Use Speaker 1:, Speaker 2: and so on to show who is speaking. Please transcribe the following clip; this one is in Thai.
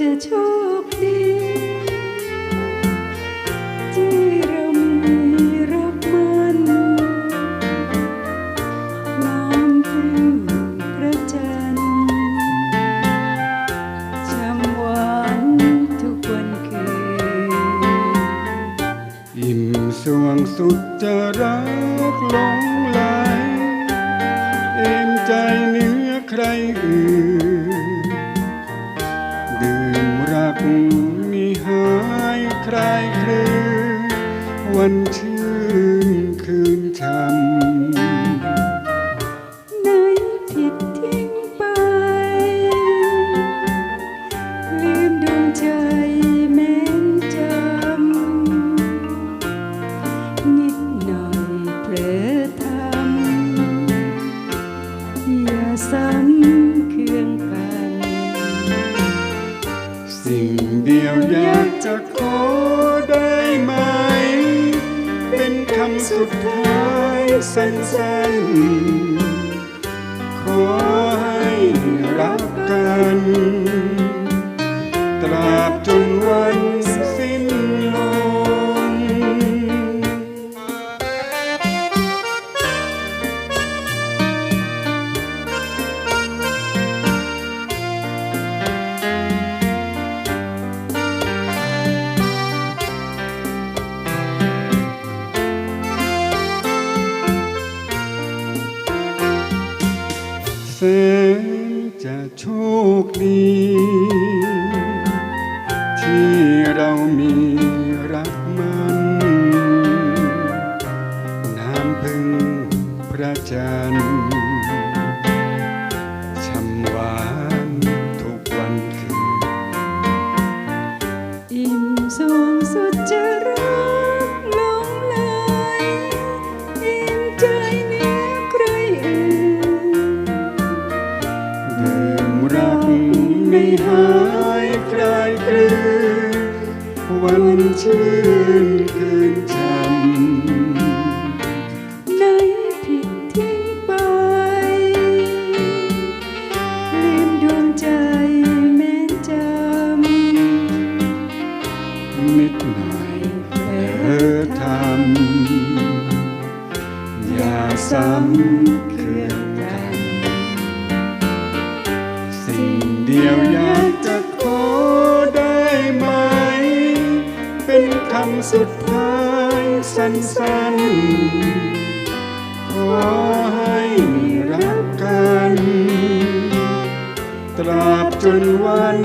Speaker 1: จะโชคดีที่เรามีรักมันน้ำพึ่งพระจันทร์ช่ำหวานทุกวันคืน
Speaker 2: อิ่มสวงสุดจะรักลงายใคลือวันชื่นคืนช่ำ
Speaker 1: ไหนผิดทิ้งไป ลืมดวงใจแม้นจำ นิดหน่อยเผลอทำอย่าซ้ำเคืองกัน
Speaker 2: สิ่งเดียวอยากจะขอ สุดท้ายสั้นๆ ขอให้รักกัน ตราบจนวันสิ้นลม แสนจะโชคดี ที่เรามีรักมัน น้ำพึ่งพระจันทร์ วันชื่นคืนช่ำ
Speaker 1: ไหนผิดทิ้งไป ลืมดวงใจแม้นจำ
Speaker 2: นิดหน่อยเธอทำอย่าซ้ำเคืองกัน สิ่งเดียว เป็นคำสุดท้ายสั้นๆ ขอให้รักกัน ตราบจนวัน